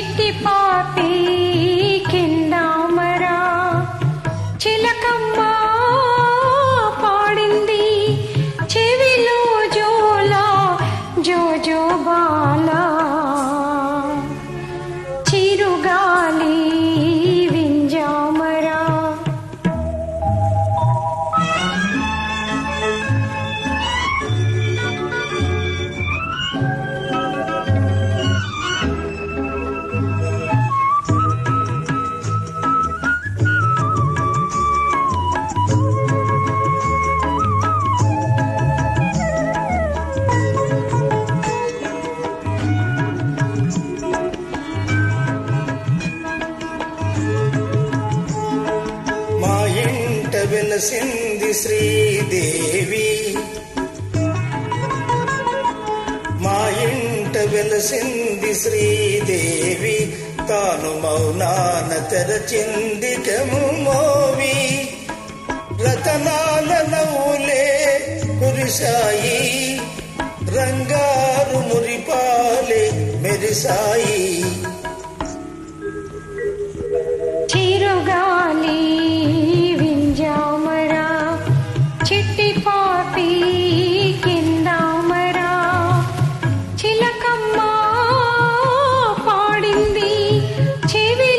Kitty Poppy. వెలసింది Sridevi. మా ఇంట వెలసింది శ్రీదేవి తాను మౌనాన తెరచింది మోవి. రతనాల నవ్వులే కురిశాయి రంగారు మురిపాలే మెరిసాయి TV.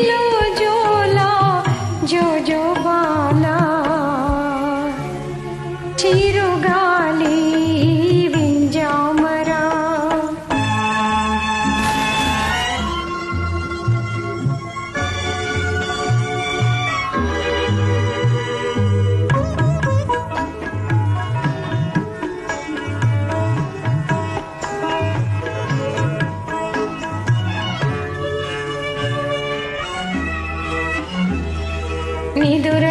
నిదుర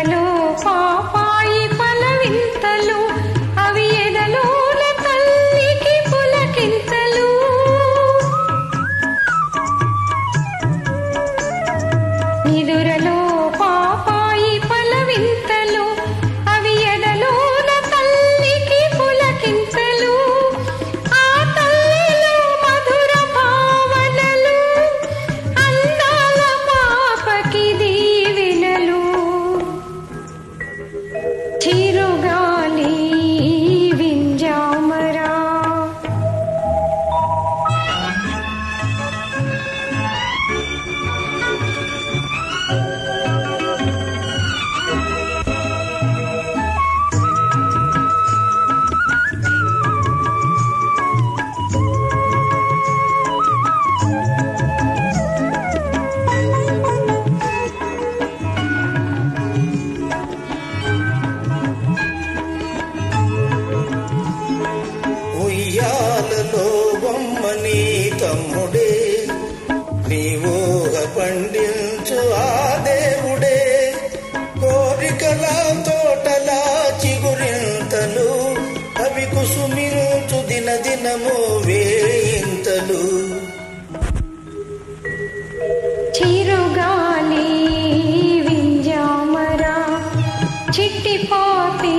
బ్రహ్ముడే ఊహ పండించు ఆ దేవుడే. కోరికల తోటల చిగురింతలు అవి కుసుమించు దిన దినము వేయింతలు. చిరుగాలి వింజామరా చిట్టిపోతే